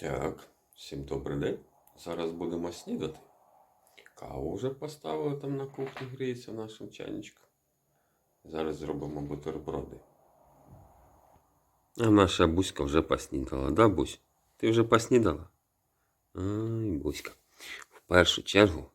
Так, всім добрий день. Зараз будемо снідати. Каву вже поставили там на кухні, гріється в нашому чайничку. Зараз зробимо бутерброди. А наша Буська вже поснідала, да, Бусь? Ти вже поснідала? Ай, Буська. В першу чергу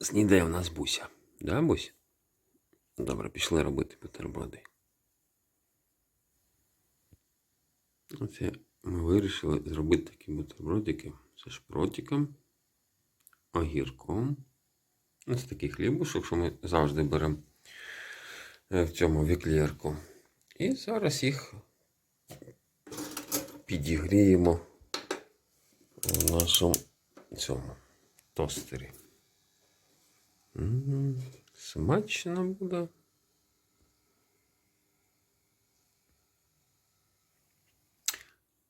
снідає в нас Буся. Да, Бусь? Добре, пішли робити бутерброди. Оце ми вирішили зробити такі бутербродики зі шпротиком, огірком. Ось такий хлібушок, що ми завжди беремо е, в цьому віклєрку. І зараз їх підігріємо в нашому цьому тостері. М, Смачно буде.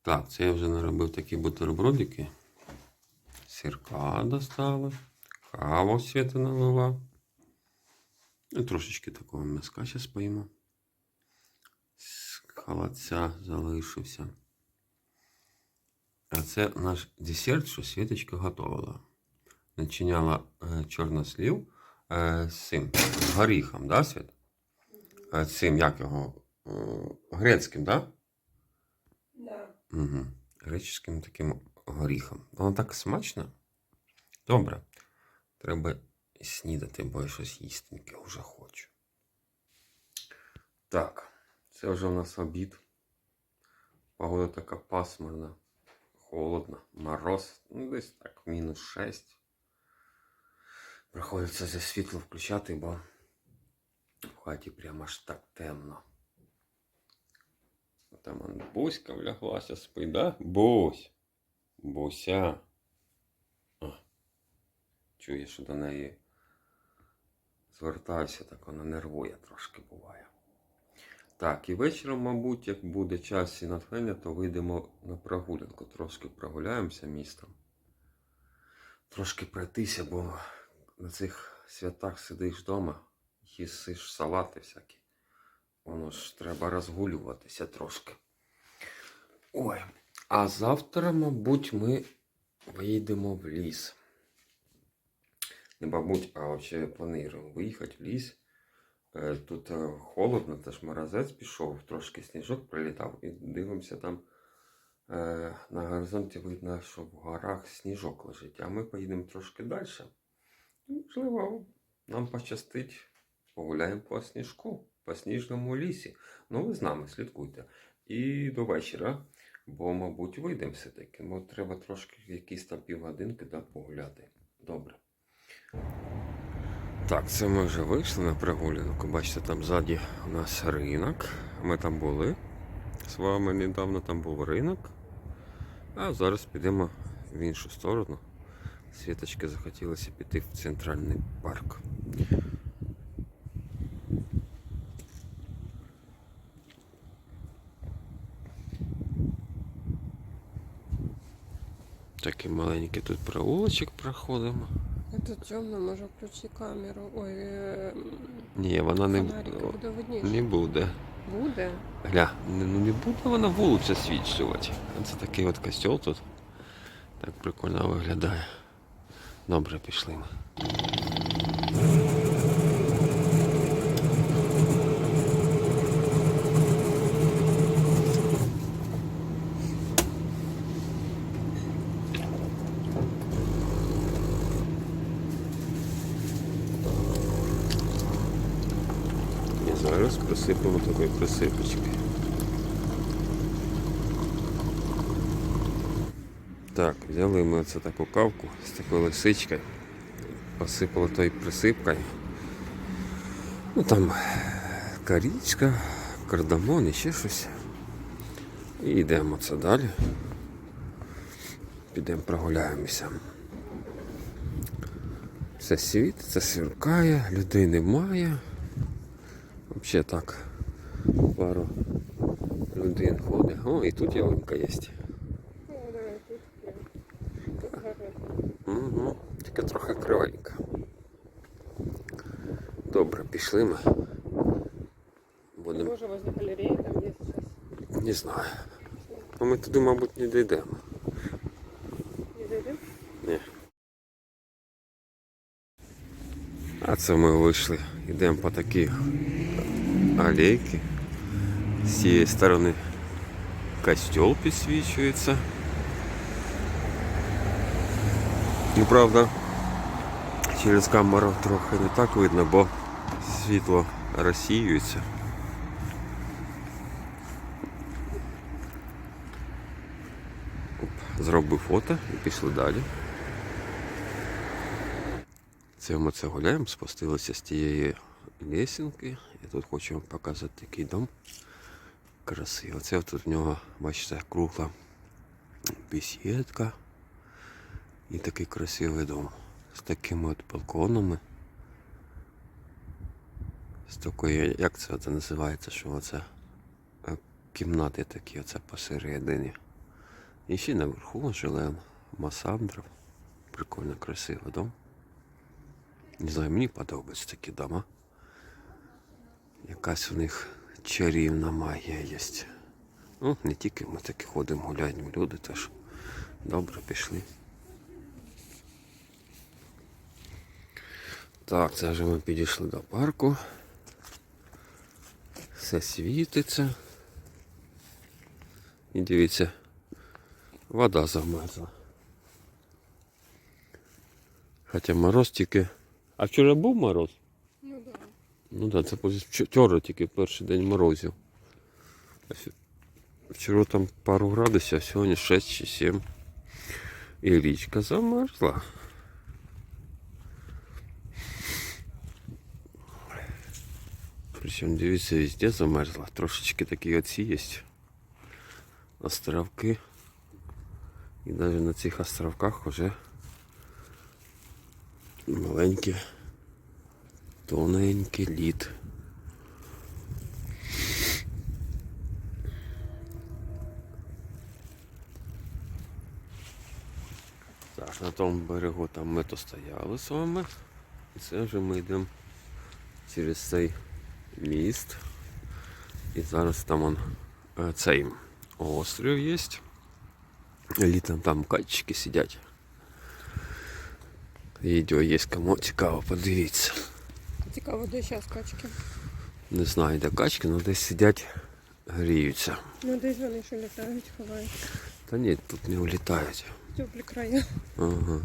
Так, це я вже наробив такі бутербродики. Сірка достали, каву світа налила. І трошечки такого м'яска зараз поїмо. З холодця залишився. А це наш десерт, що Світочка готувала. Начиняла е, чорнослів е, з цим з горіхом, да, Світ? Е, цим, як його? Е, грецьким, да? Угу. Греческим таким горіхом. Воно так смачно. Добре. Треба снідати, бо я щось їстеньке вже хочу. Так, це вже у нас обід. Погода така пасмурна, холодна, мороз. Ну, десь так, мінус 6. Приходиться за світло включати, бо в хаті прямо аж так темно. Там он Буська вляглася спить, да? Бусь. Буся. А. Чує, що до неї звертаюся, так вона нервує трошки буває. Так, і вечором, мабуть, як буде час і натхнення, то вийдемо на прогулянку. Трошки прогуляємося містом. Трошки пройтися, бо на цих святах сидиш вдома, їсиш салати всякі. Воно ж треба розгулюватися трошки. Ой. А завтра, мабуть, ми виїдемо в ліс. Не мабуть, а взагалі плануємо виїхати в ліс. Е, Тут е, холодно, теж морозець пішов, трошки сніжок прилітав і дивимося там. е, На горизонті видно, що в горах сніжок лежить, а ми поїдемо трошки далі. Можливо, нам пощастить, погуляємо по сніжку, по сніжному лісі. Ну, ви з нами слідкуйте. І до вечора, бо, мабуть, вийдемо все-таки. Бо треба трошки якісь там півгодинки да, погуляти. Добре. Так, це ми вже вийшли на прогулянку. Бачите, там ззаді у нас ринок. Ми там були. З вами недавно там був ринок. А зараз підемо в іншу сторону. Світочки захотілося піти в центральний парк. Такий маленький тут проулочок проходимо. Тут темно, може включи камеру. Ой, е, Ні, вона не, буде видніше. не буде. Буде. Гля, не- ну не буде вона вулиця свідчувати. Це такий от костюм тут. Так прикольно виглядає. Добре, пішли ми. І зараз присипемо такою присипочкою. Так, взяли ми оце таку кавку з такою лисичкою, посипали той присипкою. Ну там корічка, кардамон і ще щось. І йдемо це далі. Підемо прогуляємося. Все світиться, сверкає, людей немає. Взагалі так. Пару людей ходить. О, і тут ялинка є. Угу. Тільки трохи кривенька. Добре, пішли ми. Будемо. Може, возле галереї там є зараз. Не знаю. Ну ми туди, мабуть, не дійдемо. ходили. Ні. А це ми вийшли. Йдемо по такій алейці. З цієї сторони костюл підсвічується. Ну, правда, через камеру трохи не так видно, бо світло розсіюється. Зробив фото і пішли далі. Це ми це гуляємо, спустилися з тієї лесінки. І тут хочу вам показати такий дом. Красиво. Це тут в нього, бачите, кругла бесідка. І такий красивий дом. З такими от балконами. З такою, як це, це називається, що оце е, кімнати такі оце посередині. І ще наверху жилем масандров. Прикольно, красивий дом. Не знаю, мені подобаються такі дома. Якась у них чарівна магія є. Ну, не тільки ми таки ходимо, гуляємо люди, теж добре пішли. Так, це вже ми підійшли до парку. Все світиться. І дивіться, вода замерзла. Хоча мороз тільки. А вчора був мороз? Ну. Так, да, це вчора тільки перший день морозів. Вчора там пару градусів, а сьогодні 6 чи 7. І річка замерзла. Причому дивіться, везде замерзла. Трошечки такі оці є. Островки. І навіть на цих островках вже маленькі, тоненький лід. Так, на тому берегу там ми то стояли з вами. І це вже ми йдемо через цей міст. І зараз там он, е, цей острів є. Літом там качки сидять. Відео є, кому цікаво, подивіться. Цікаво, де зараз качки. Не знаю, де качки, але десь сидять, гріються. Ну десь вони що літають, ховають. Та ні, тут не улітають. Теплі краї. Ага.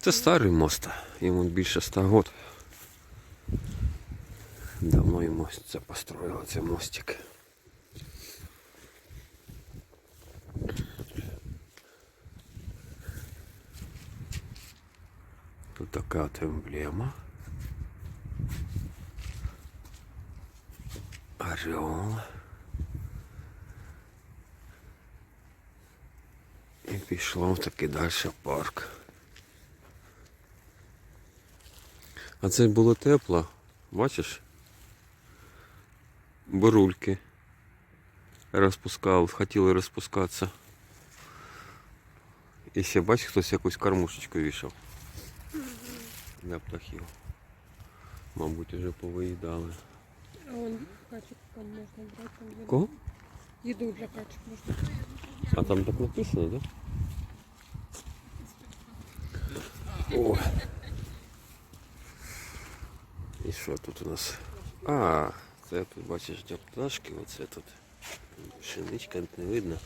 Це старий мост, йому більше 100 років. Давно йому це построїли, цей мостик. Тут така от емблема. Орел. І пішло в такий далі парк. А це було тепло, бачиш? Бурульки розпускав, хотіли розпускатися. І ще бач, хтось якусь кормушечку вішав. Для птахів. Мабуть, вже повиїдали. А вон качок там можна брати. Там їду. Кого? Їду для качок можна. А там так написано, да? О. І що тут у нас? А, це тут бачиш де пташки, оце тут. Пшеничка не видно.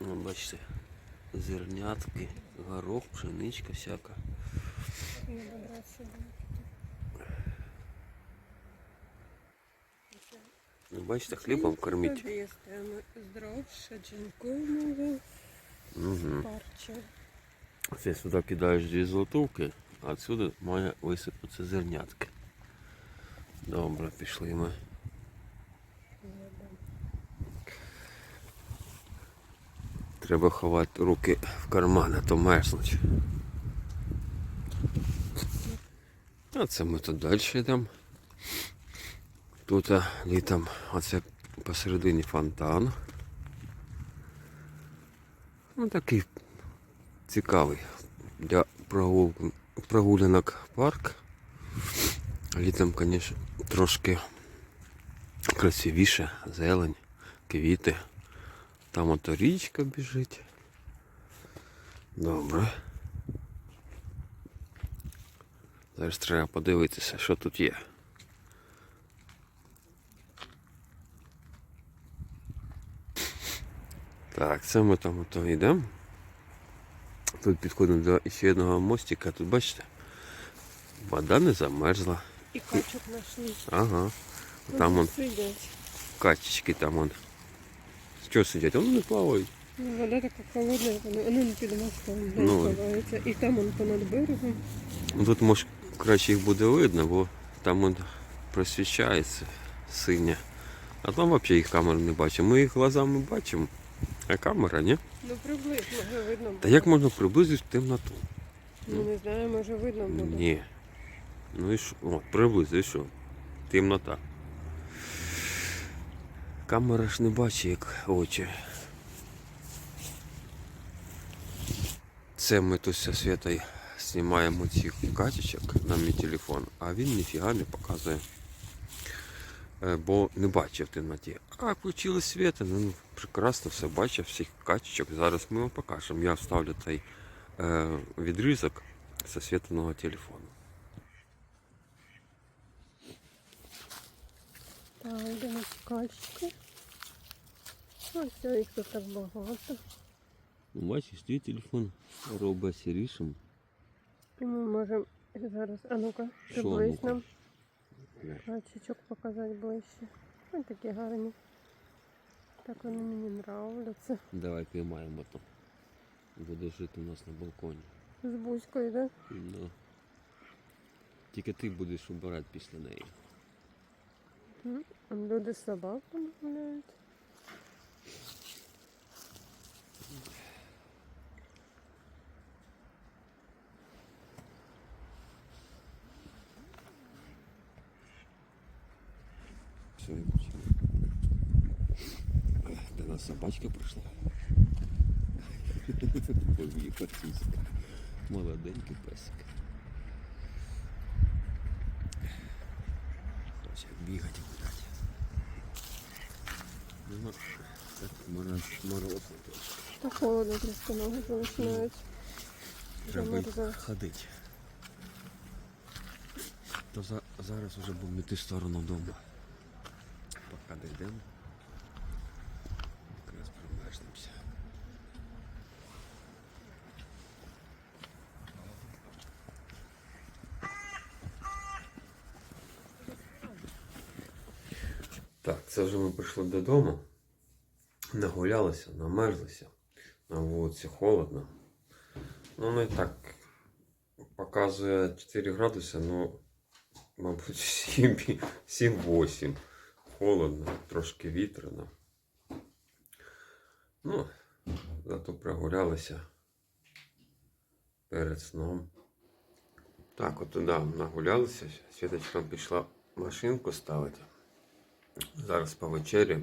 О, бачите, зернятки, горох, пшеничка всяка. Не Бачите, хлібом кормить. Jestem zdrowsza, dziękuję. Угу. Це сюди кидаєш дві золотовки, а отсюди має висипатися зернятки. Добре, пішли ми. Треба ховати руки в кармани, а то мерзнуть. А це ми тут далі йдемо. Тут літом оце посередині фонтан. Ну такий цікавий для прогулянок парк. Літом, звісно, трошки красивіше, зелень, квіти. Там ото річка біжить. Добре. Зараз треба подивитися, що тут є. Так, це ми там ото йдемо. Тут підходимо до ще одного мостика. Тут бачите, вода не замерзла. І качок знайшли. Ага. Там он сидять. качечки там он. Що сидять? Вони не плавають. Ну, вода така холодна, вони не під мостом Ну. І там он понад берегом. Ну, Тут може краще їх буде видно, бо там он просвічається синя. А там взагалі їх камери не бачимо. Ми їх глазами бачимо, а камера, ні? Ну приблизно вже видно. Та як можна приблизити темноту? Ну не знаю, може видно буде. Ні. Ну і що? О, приблизно, і що? Темнота. Камера ж не бачить, як очі. Це ми тут зі Світою знімаємо цих качечок на мій телефон, а він ніфіга не показує. Е, Бо не бачив в темноті. А включили світ, він прекрасно все бачив, всіх качечок. Зараз ми вам покажемо. Я вставлю той е, відрізок зі світленого телефону. Так, йдемо качки. Ось їх тут так багато. Ну, бачиш, твій телефон робить сірішим. Ми можемо зараз, а ну-ка, Що, качечок показати ближче. Ось такі гарні. Так вони мені нравляться. Давай піймаємо то. Буде жити у нас на балконі. З бузькою, да? Ну. Тільки ти будеш обирати після неї. Люди з собаками гуляють. Все, виключили. До нас собачка прийшла. Побіг пацюська. Молоденький песик. Хоче бігати гуляти. Ну, так мороз. Та холодно трішки ноги починають. Треба ходити. То за, зараз вже будемо йти в сторону дому. Поки дійдемо. Так, це вже ми прийшли додому. Нагулялися, намерзлися. На вулиці холодно. Ну, і так показує 4 градуси, ну, мабуть, 7 7-8. Холодно, трошки вітряно. Ну, зато прогулялися перед сном. Так, от туди нагулялися. Світочка пішла машинку ставити. Зараз по вечері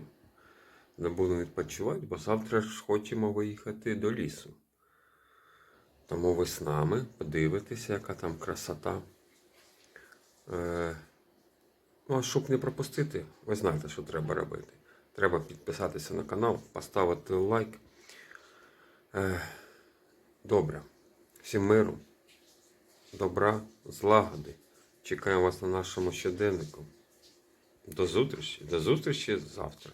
не будемо відпочивати, бо завтра ж хочемо виїхати до лісу. Тому ви з нами подивитеся, яка там красота. Е, ну, а щоб не пропустити, ви знаєте, що треба робити. Треба підписатися на канал, поставити лайк. Е, добре. Всім миру, добра, злагоди. Чекаємо вас на нашому щоденнику. До зустрічі. До зустрічі завтра.